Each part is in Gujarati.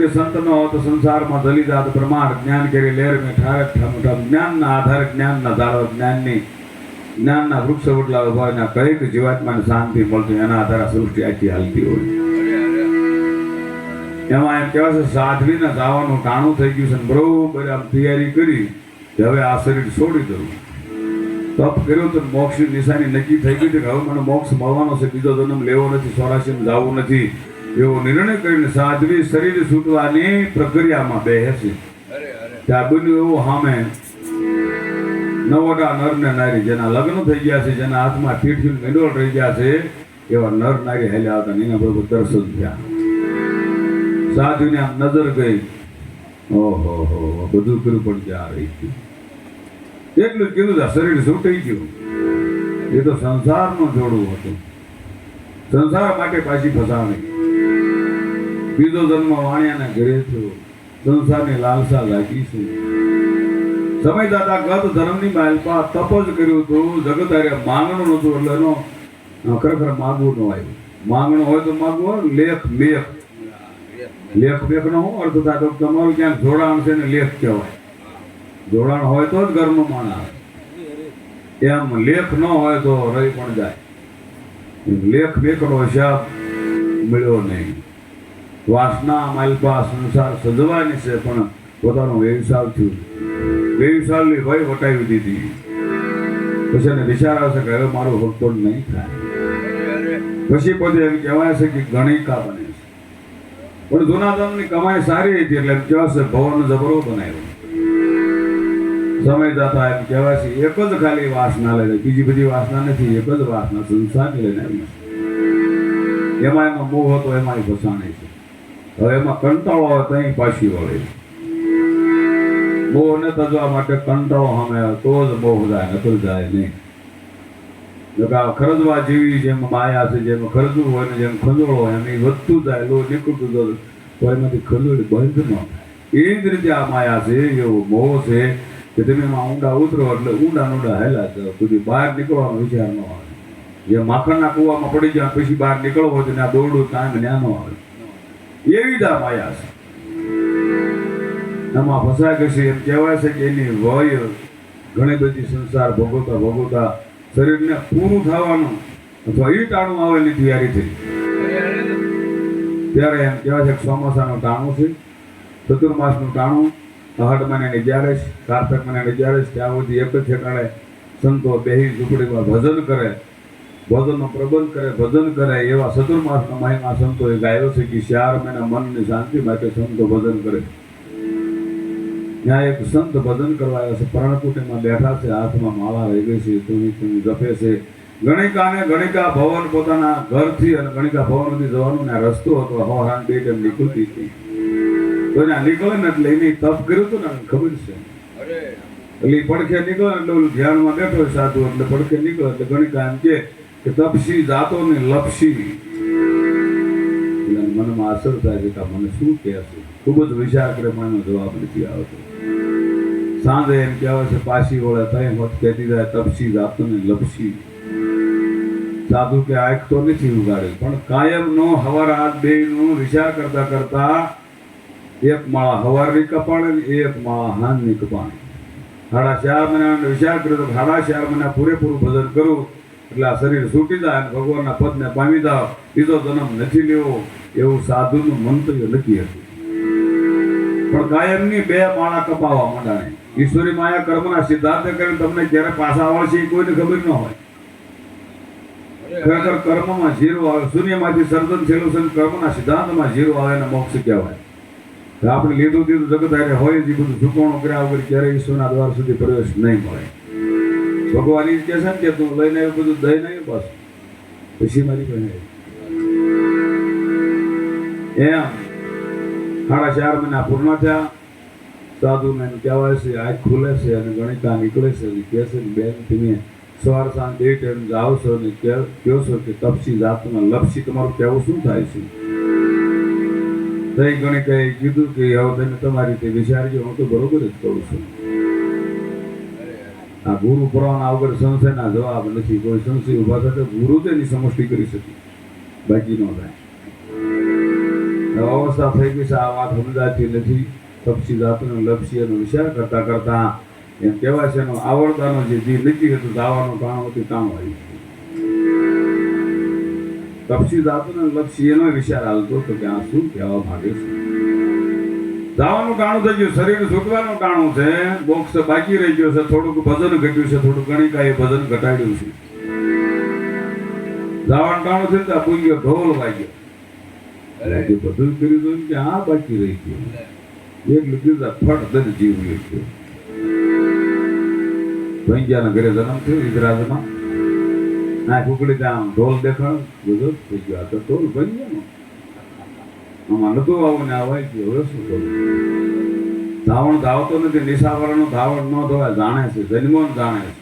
કે સંત ન હોત સંસારમાં દલી જાત પ્રમાણ, જ્ઞાન કરી લેર મેં ઠારે ઠમ જ્ઞાનના આધારે જ્ઞાનના ધારો જ્ઞાનની, જ્ઞાનના વૃક્ષ ઉડલા ઊભા હોય કંઈક જીવાત્માને શાંતિ મળતી એના આધારે સૃષ્ટિ આખી હાલતી હોય. એમાં એમ કહેવાય છે, સાધવીને જવાનું ટાણું થઈ ગયું છે બરોબર આમ તૈયારી કરી હવે આ શરીર છોડી દઉં. તપ કર્યો તો મોક્ષની નિશાની નક્કી થઈ ગઈ કે હવે મને મોક્ષ મળવાનો છે, બીજો જન્મ લેવો નથી સોરાશીમાં જવું નથી. એવો નિર્ણય કરીને સાધ્વી શરીર છૂટવાની પ્રક્રિયામાં બેસે ત્યાં બન્યું એવું સામે નવોટા નર ને નારી જેના લગ્ન થઈ ગયા છે જેના હાથમાં પીઠી મેડોળ રહી ગયા છે એવા નર નારી હેલ્યા હતા એના પ્રભુ દર્શન થયા. સાધુને આમ નજર ગઈ. ઓહો હો બધું કર્યું પણ જ્યાં રહી ગયું? એટલું કીધું શરીર છૂટી ગયું. એ તો સંસારનું જોડવું હતું. સંસાર માટે પાછી ફસાણી. બીજો જન્મ વાણિયાના ઘરે થયો સંસારની લાલસા લાગી છે. સમય દાદા ગત ધર્મની માલપા તપ જ કર્યું હતું. જગત અરે માંગણું નતું એટલે એનો ખરેખર માગવું ન આવ્યું માંગણું હોય તો માગવું, લેખ લેખ બેખ નો શું અર્થ થાય તો તમારું ક્યાંક જોડાણ છે ને લેખ કહેવાય. જોડાણ હોય તો જ ઘરનો માણ આવે એમ લેખ ન હોય તો રહી પણ જાય. લેખ બેકનો હિસાબ મળ્યો નહીં. વાસના માલપા સંસાર સજવાની છે, પણ પોતાનો વ્યવસાય થયું વ્યવસાયની ભય વટાવી દીધી. પછી એને વિચાર આવશે કે હવે મારો ભક્તોડ નહીં થાય. પછી પોતે એમ કહેવાય છે કે ગણિકા બને છે. પણ જૂના ધર્મની કમાઈ સારી હતી એટલે એમ કહેવાશે ભવન જબરો બનાવ્યો. સમય જતા એમ કહેવાય છે, એક જ ખાલી વાસના લઈને, બીજી બધી વાસના નથી, એક જ વાસના સંસાર લઈને એમાં એનો મોહ હતો એમાં ફસાણે હવે એમાં કંટાળો આવે તો અહીં પાછી વળે બહુ ને તજવા માટે કંટાળો અમે તો જ બહુ જાય નકલ જાય નહીં. ખરજવા જેવી જેમ માયા છે, જેમ ખરજવું હોય ને જેમ ખંજોળો હોય, એમ વધતું જાય, લો નીકળતું જાય તો એમાંથી ખંજોળી બંધ ન થાય. એ જ રીતે આ માયા છે, એવો મોહ છે કે તમે એમાં ઊંડા ઉતરો એટલે ઊંડા ઊંડા હેલા જાઓ સુધી બહાર નીકળવાનો વિચાર ન આવે. જે માખણના કૂવામાં પડી જાય, પછી બહાર નીકળવો હોય તો આ દોરડું કાંઈ ત્યાં ન આવે. એવી જ માયા છે. એમાં ફસાય છે એમ કહેવાય છે કે એની વય ઘણી બધી સંસાર ભોગવતા ભોગવતા શરીરને પૂરું થવાનું અથવા એ ટાણું આવેલી તૈયારી થઈ. ત્યારે એમ કહેવાય છે કે ચોમાસાનું ટાણું છે. ચતુર્માસનું ટાણું અહાડ મહિનાની અગિયારસ, કાર્તક મહિનાની અગિયારસ, ત્યાં સુધી એક જ ઠેકાણે સંતો બેહી ઝૂંપડીમાં ભજન કરે. ભજનનો પ્રબંધ કરે ભજન કરે એવા ચતુર્માસના મહિમા સંતોએ ગાયો છે કે ચાર મહિના મનની શાંતિ માટે સંતો ભજન કરે. ત્યાં એક સંત ભજન કરવા આવ્યા છે પરણકુટીમાં બેઠા છે હાથમાં માળા રહી ગઈ છે તુની તુની જપે છે. ગણિકાને ગણિકા ભવન પોતાના ઘરથી અને ગણિકા ભવનથી જવાનું ને રસ્તો હતો હવાહાન બે ટાઈમ નીકળતી હતી. તો એને નીકળે ને એટલે એની તપ કર્યું હતું ને ખબર છે? એટલે પડખે નીકળે એટલે ધ્યાનમાં બેઠો સાધુ એટલે પડખે નીકળે એટલે ગણિકા એમ કે કે તપસી જાતો ને લપસી મનમાં અસર થાય કે મને શું કહે ખૂબ જ કરે જવાબ નથી આવતો. સાંજે એમ કહેવાય છે, પાછી વળે તય હોત કહેતી જાય તપસી જાતો ને લપસી સાધુ કે, આંખ તો નથી ઉગાડેલ, પણ કાયમ નો હવાર હાથ બે નો વિચાર કરતા કરતા એક માળા હવારની કપાણે ને એક માળા હાનની કપાણે સાડા ચાર મહિના વિચાર કર્યો સાડા ચાર મહિના પૂરેપૂરું ભજન કરું એટલે આ શરીર છૂટી જાય અને ભગવાનના પદને પામી જાવ બીજો જન્મ નથી લેવો એવું સાધુનું મંતવ્ય નક્કી હતું. પણ કાયમની બે માળા કપાવા માંડાણે ઈશ્વરી માયા કર્મના સિદ્ધાંત કરીને તમને ક્યારે પાછા આવશે એ કોઈને ખબર ન હોય. ખરેખર કર્મમાં ઝીરો આવે, શૂન્યમાંથી સર્જન થયેલું છે કર્મના સિદ્ધાંતમાં ઝીરો આવે અને મોક્ષ કહેવાય. આપણે લીધું દીધું જગત હોય જે બધું ઝુકાણું કર્યા વગર ક્યારેય ઈશ્વરના દ્વાર સુધી પ્રવેશ નહીં મળે. ભગવાન એ કહે છે ને કે તું લઈને આવ્યું બધું દઈ નહીં બસ પછી. મારી પાસે એમ. સાડા ચાર મહિના પૂર્ણ થયા. સાધુને એમ કહેવાય છે, આંખ ખુલે છે અને ગણિતા નીકળે છે અને કહે છે બેન, તમે સવાર સાંજ બે ટાઈમ જાઓ છો અને કહો છો કે તપસી જાતમાં લપસી તમારું કહેવું શું થાય છે? દહીં ગણિત એ કીધું કે હવે તમે તમારી રીતે વિચારજો, હું તો બરોબર જ કહું છું. આ ગુરુ પુરાણ વગર સંશયના જવાબ નથી. કોઈ સંશય ઊભા થતા ગુરુ એની સમષ્ટિ કરી શકે. બાકી ન થાય. અવસ્થા થઈ ગઈ છે. આ વાત સમજાતી નથી. તપસી જાતનો લપસી એનો વિચાર કરતા કરતા એમ કહેવાય છે એનો આવડતાનો જે જીવ નક્કી હતું, દાવાનો તાણ હતું તાણ આવી તપસી જાતનો લપસી એનો વિચાર હાલતો તો કે આ શું કહેવા માંગે છે? દાવાનું કાણું થઈ ગયું. શરીર સુકવાનું કાણું છે. બોક્સ બાકી રહી ગયો છે. થોડુંક વજન ઘટ્યું છે. થોડુંક કાંઈ વજન ઘટાડ્યું છે. દાવાનું કાણું થયું ત્યાં પૂંગ્યો ઢોલ વાગ્યો. એટલે બધું કર્યું હતું કે આ બાકી રહી ગયું. એક લીધું ફટ દર જીવ લે ગયો ભૈંજાના ઘરે જન્મ થયો ઇજરાજમાં ના કુકડી ત્યાં ઢોલ દેખાણ. બધું થઈ ગયો. આ તો ઢોલ ભૈંજાનો. આમાં નતું આવું આ હોય ગયું હવે શું કરું? ધાવણ ધાવતો નથી નિશાવરનો ધાવણ ન ધોવાય, જાણે છે, જન્મો જાણે છે.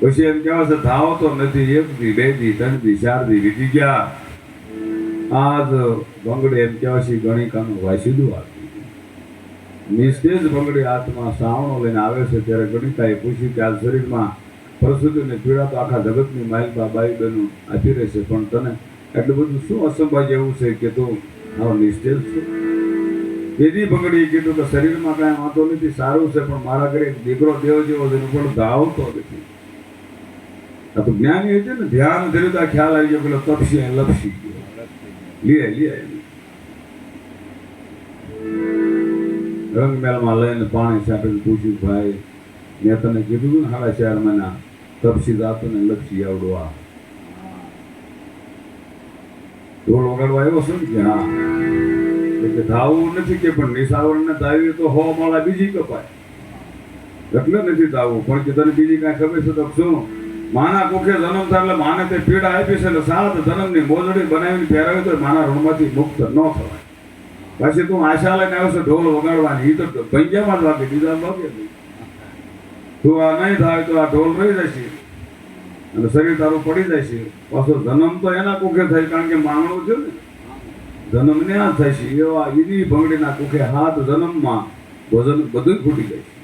પછી એમ કહેવાય છે, ધાવતો નથી, એક દી, બે દી, ત્રણ દી, ચાર દી વીતી ગયા. આજ બંગડે એમ કહેવાય છે ગણિકાનું વાસીદું આપી નિસ્તેજ બંગડી હાથમાં શ્રાવણો લઈને આવે છે, ત્યારે ગણિકાએ પૂછ્યું કે આ શરીરમાં પ્રસૂતિને પીડા તો આખા જગતની માલિકા બાઈ બહેનો આપી રહેશે પણ તને એટલું બધું શું અસંભાગ્ય એવું છે કે તું આવો નિસ્તેજ છે. બંગડીએ કીધું કે શરીરમાં કાંઈ વાંધો નથી, સારું છે, પણ મારા ઘરે દીકરો દેવ જેવો છે પણ ધાવતો નથી. આ તો જ્ઞાની છે ને, ધ્યાન ધર્યું તો ખ્યાલ આવી ગયો પેલો તપસી લપસી ગયો. લે લે. રંગમેલમાં લઈને પાણી છાંટીને પૂછ્યું, ભાઈ, મેં તને કીધું ને ચાર મહિના તપસી દાતો ને લપસી આવડો આ. ઢોલ વગાડવા આવ્યો છે ને કે ધાવવું નથી કે પણ નિશાવરને ધાવી તો હો માળા બીજી કપાય. એટલે નથી ધાવવું પણ કે તને બીજી કાંઈ ખબર છે તો શું માના કોખે જન્મ થાય એટલે માને તે પીડા આપી છે એટલે સાત જન્મની મોજડી બનાવીને પહેરાવી તો માના ઋણમાંથી મુક્ત ન થવાય. પછી તું આશા લઈને આવ્યો છે ઢોલ વગાડવાની એ તો પંજામાં જ વાગે, બીજા વાગે નહીં. તું આ નહીં થાય તો આ ઢોલ રહી જશે. અને શરીર તારું પડી જાય છે. પાછો જન્મ તો એના કુખે થાય, કારણ કે માંગણું છે ને. જન્મ ને આ છે. એવા એની ભંગડીના કુખે હાથ જન્મમાં ભોજન બધું ફૂટી જાય છે.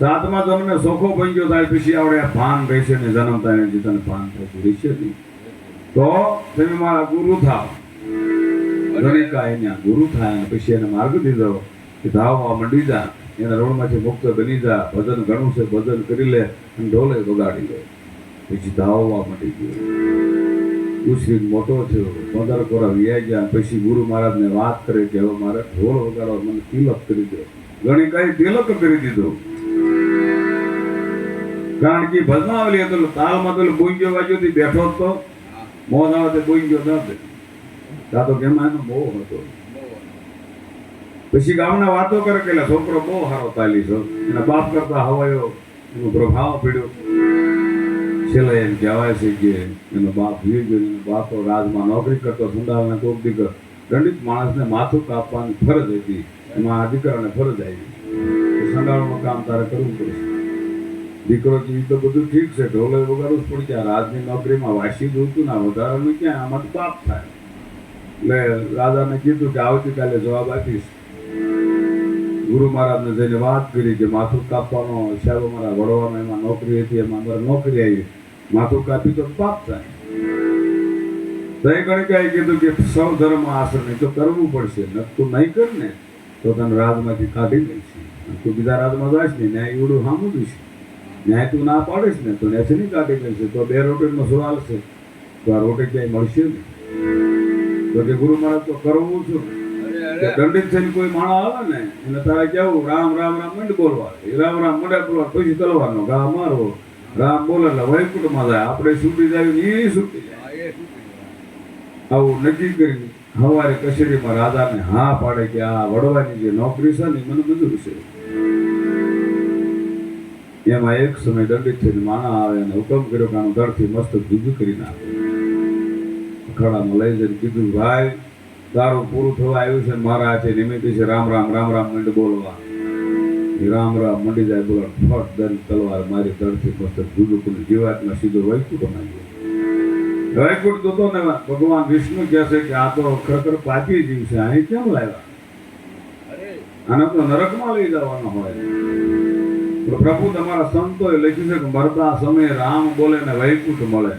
સાતમા જન્મે સોખો પંજો થાય, પછી આવડે ભાન રહેશે ને જન્મ થાય ને તને ભાન થશે. રહેશે નહીં. તો તમે મારા ગુરુ થાવ. ગણિકા એના ગુરુ થાય, પછી એને માર્ગ દીધો કે ધાવવા મંડી જા. એના રોડમાંથી મુક્ત બની જા. ભજન ઘણું છે, ભજન કરી લે અને ઢોલે વગાડી લે. ધાવવા મંડી ગયો. ઉછરી મોટો થયો. પંદર કોરા વ્યાઈ ગયા. પછી ગુરુ મહારાજને વાત કરે કે હવે મારે ઢોળ વગાડવા મને તિલક કરી દો. ગણિકાએ તિલક કરી દીધો. કારણ કે ભજનાવલી હતો તાલમાં પેલો વાગ્યો થી બેઠો હતો મોજ આવે બોંગ્યો ન દે તા તો કેમ એનો બહુ હતો? પછી ગામના વાતો કરે કે છોકરો બહુ સારો તાલી છો એના બાપ કરતા હવાયો. એનો પ્રભાવ પડ્યો. છેલ્લે એમ કહેવાય છે કે એનો બાપ વીર ગયો બાપો રાજમાં નોકરી કરતો સુંદાલને કોક દંડિત માણસને માથું કાપવાની ફરજ હતી. એમાં આ ફરજ આવી કે કામ તારે કરવું પડશે. દીકરો જીવી તો બધું ઠીક છે ઢોલે વગાડવું જ પડી જાય. રાજની નોકરીમાં વાસી જોતું ના વધારાનું ક્યાં? આમાં પાપ થાય. એટલે રાજાને કીધું કે આવતીકાલે જવાબ આપીશ. ગુરુ મહારાજને જઈને વાત કરી કે માથું કાપવાનો, સાહેબ અમારા વડવાનો એમાં નોકરી હતી, એમાં અમારે નોકરી આવી. માથું કાપી તો પાપ થાય. તઈ ગણકાએ કીધું કે સૌ ધર્મ આશ્રમ તો કરવું પડશે. ન તું નહીં કર ને તો તને રાજમાંથી કાઢી લઈશ તું બીજા રાજમાં જાય ને ન્યાય એવડું સામું દઈશ ન્યાય તું ના પાડીશ ને તો ન્યાયથી નહીં કાઢી લઈશ તો બે રોટીનો સવાલ છે તો આ રોટે ક્યાંય મળશે ને તો કે ગુરુ મહારાજ તો કરવું છું. દંડિત થઈને કોઈ માણસ આવે ને એને તારે કેવું રામ રામ રામ મંડ બોલવા. રામ રામ મંડ બોલવા પછી તલવાનો ગા મારવો. રામ બોલે એટલે વૈકુંઠમાં જાય. આપણે છૂટી જાય એ છૂટી જાય. આવું નક્કી કરી હવારે કચેરીમાં રાજાને હા પાડે કે આ વડવાની જે નોકરી છે ને મને મંજૂર છે એમાં એક સમય દંડિત થઈને માણા આવે અને હુકમ કર્યો કે આનું દરથી મસ્ત જુદું કરી નાખે. અખાડામાં લઈ જઈને કીધું ભાઈ તારું પૂરું થવા આવ્યું છે મારા છે નિમિત્તે છે રામ રામ રામ રામ મંડ બોલવા. રામ રામ મંડી જાય બોલો ફટ દન તલવાર મારી તરફથી મસ્ત જુદું જીવાતમાં સીધો વૈકુટ નાખ્યો વૈકુટ તો ને ભગવાન વિષ્ણુ કહે છે કે આ તો ખરેખર પાપી જીવ છે. અહીં કેમ લાવ્યા? આને તો નરકમાં લઈ જવાનો હોય. પ્રભુ તમારા સંતોએ લખ્યું છે કે મરતા સમયે રામ બોલે ને વૈકુટ મળે.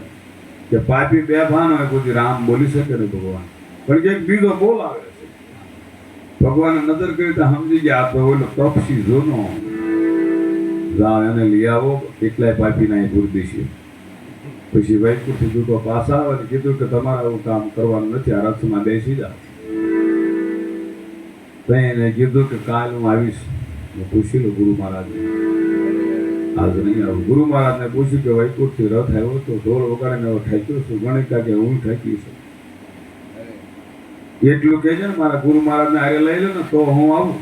કે પાપી બે ભાન હોય, કોઈ રામ બોલી શકે ને ભગવાન. પણ કે બીજો બોલ આવે ભગવાને નજર કરી તો સમજી ગયા આ તો ઓલો તપસી જોનો. જાઓ એને લઈ આવો કેટલાય પાપી ના ગુરદી છે પછી વૈકુંઠથી દૂતો પાછા આવે ને કીધું કે તમારે આવું કામ કરવાનું નથી, આ રથમાં બેસી જાઓ. તો એને કીધું કે કાલ હું આવીશ. પૂછી લો ગુરુ મહારાજને. આજ નહીં આવું. ગુરુ મહારાજને પૂછ્યું કે વૈકુંઠથી રથ આવ્યો તો ઢોલ વગાડીને એવો ઠાક્યો છું, ગણિકા કે હું ઠાકી છું. એટલું કે છે ને, મારા ગુરુ મહારાજને હારે લઈ લો ને તો હું આવું.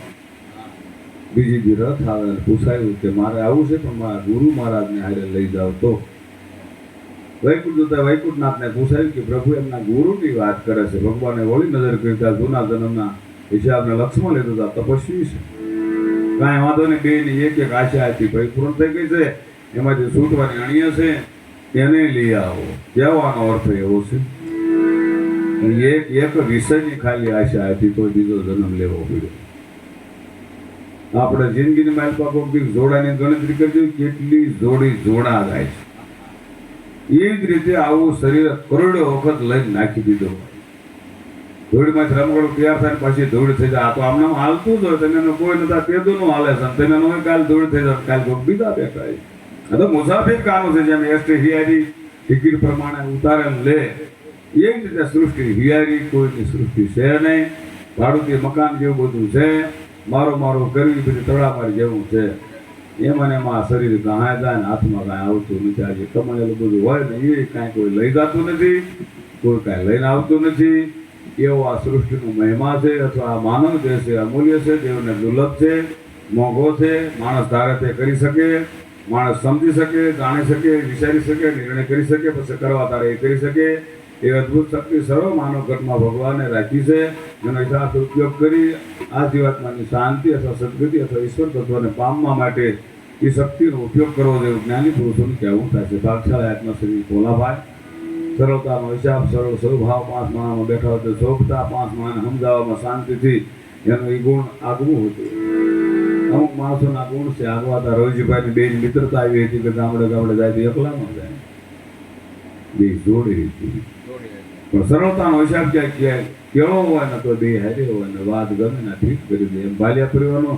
બીજી બી રથ આવે પૂછાયું કે, મારે આવું છે, પણ મારા ગુરુ મહારાજને હારે લઈ જાઓ તો. વૈકુંઠ જતા વૈકુંઠનાથને પૂછાયું કે, પ્રભુ, એમના ગુરુની વાત કરે છે. ભગવાને વળી નજર કરતા જૂના જન્મના હિસાબને લક્ષ્મણ લીધું હતા તપસ્વી છે. કાંઈ વાંધો નહીં, બે ની એક એક આશા હતી, ભાઈ, પૂર્ણ થઈ ગઈ છે. એમાંથી છૂટવાની અણીય છે, તેને લઈ આવો. કહેવાનો અર્થ એવો છે. એક એક વિષયની ખાલી આશા હતી, કોઈ બીજો જન્મ લેવો પડ્યો. આપણે જિંદગીની માઇલ પાકો જોડાની ગણતરી કરજો, કેટલી જોડી જોડા થાય છે. એ જ રીતે આવું શરીર કરોડો વખત લઈને નાખી દીધો. ધૂળમાંથી રમકડું તૈયાર થાય પછી ધૂળ થઈ જાય. આ તો આમને હાલતું જ હોય તમે કોઈ નતા તેદું નું હાલે છે. તમે નો કાલ ધૂળ થઈ જાય, કાલ કોઈ બીજા બેઠા. આ તો મુસાફિર કામ છે, જેમ એસટી હિયારી ટિકિટ પ્રમાણે ઉતારે લે. એ જ રીતે સૃષ્ટિ હિયારી કોઈની સૃષ્ટિ છે નહીં. ભાડુતી મકાન જેવું બધું છે. મારો મારો કરવી પછી તળામારી જેવું છે. એ મને એમાં શરીર કાંઈ જાય ને હાથમાં કાંઈ આવતું નથી. આજે કમાયેલું બધું હોય ને એ કાંઈ કોઈ લઈ જતું નથી, કોઈ કાંઈ લઈને આવતું નથી. એવો આ સૃષ્ટિનો મહિમા છે અથવા આ માનવ જે છે અમૂલ્ય છે, દેવને દુર્લભ છે, મોંઘો છે, માણસ ધારે તે કરી શકે, માણસ સમજી શકે, જાણી શકે, વિચારી શકે, નિર્ણય કરી શકે, પછી કરવા તારે એ કરી શકે. એ અદ્ભુત શક્તિ સર્વ માનવ ઘટમાં ભગવાને રાખી છે. એનો યથાર્થ ઉપયોગ કરી આ જીવાત્માની શાંતિ અથવા સદગતિ અથવા ઈશ્વર તત્વને પામવા માટે એ શક્તિનો ઉપયોગ કરવો જોઈએ જ્ઞાની પુરુષોનું કહેવું થાય છે. ભાગશાળી આત્મા શ્રી ભોલાભાઈ. સરળતાનો હિસાબ સરળ સ્વભાવ પાંચ માણામાં બેઠા હોય તો શોભતા પાંચ માણ સમજાવવામાં શાંતિથી એનું એ ગુણ આગવું હતું અમુક માણસોના ગુણ છે. આગવાતા રોજીભાઈની બે મિત્રતા આવી હતી કે ગામડે ગામડે જાય તો એકલા ન જાય. બે જોડી હતી. પણ સરળતાનો હિસાબ ક્યાંક ક્યાંક કેળો હોય ને તો બે હારે હોય ને વાત ગમે ને ઠીક કરી દે. એમ બાલ્યા પરિવારનો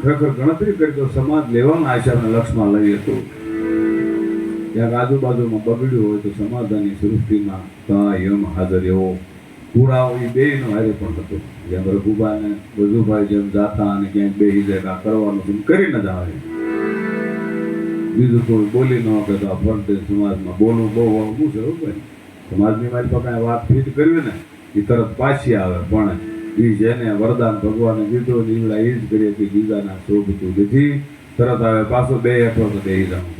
ખરેખર ગણતરી કરી તો સમાજ લેવાના હિસાબને લક્ષમાં લઈ હતું ક્યાંક આજુબાજુમાં બગડ્યું હોય તો સમાધાનની સૃષ્ટિમાં કાયમ હાજર એવો પુરાવો એ બેયનો હારે પણ હતો. જેમ ને બધુભાઈ જેમ જાતા અને ક્યાંક બે કાં કરવાનું તેમ કરી ન જ આવે બીજું કોઈ બોલી ન કે તો ફરતે સમાજમાં બોલવું બહુ અઘરું છે હો ભાઈ સમાજની મારી તો કાંઈ વાત ફીટ કરવી ને, એ તરત પાછી આવે. પણ એ જેને વરદાન ભગવાને દીધું નીવડા એ જ કરીએ કે બીજાના શોભતું નથી તરત આવે પાછો બે હેઠો તો બે જાઉં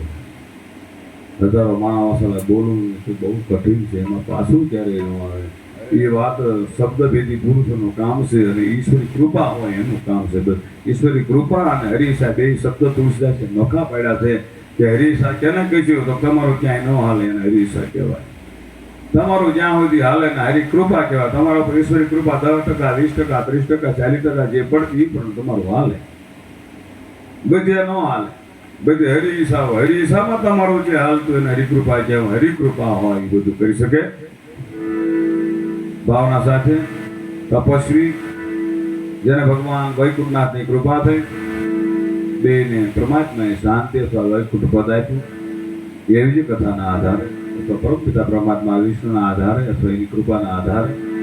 હજારો માણસ બોલવું બહુ કઠિન છે. એમાં પાછું ક્યારેય ન આવે. એ વાત શબ્દભેદી પુરુષોનું કામ છે અને ઈશ્વરી કૃપા હોય એનું કામ છે ઈશ્વરી કૃપા અને હરીશા બે શબ્દ તુલસીદાસ નોખા પડ્યા છે કે હરીશા કેને કહેશું? તો તમારું ક્યાંય ન હાલે એને હરીશા કહેવાય. તમારું જ્યાં સુધી હાલે ને હરી કૃપા કહેવાય, તમારા ઈશ્વરી કૃપા દસ ટકા, વીસ ટકા, ત્રીસ ટકા, ચાલીસ ટકા જે પડતી એ પણ તમારું હાલે. બધે ન હાલે. બધે હરિહિસા હરી હરિહિસામાં તમારું જે હાલતું એને હરિકૃપા કહેવાય હરિકૃપા હોય એ બધું કરી શકે. ભાવના સાથે તપસ્વી, જેને ભગવાન વૈકુંઠનાથની કૃપા થઈ, બેને પરમાત્માએ શાંતિ અથવા વૈકુંઠ પદ આપ્યું. એવી જ કથાના આધારે અથવા પરમ પિતા પરમાત્મા વિષ્ણુના આધારે અથવા એની કૃપાના આધારે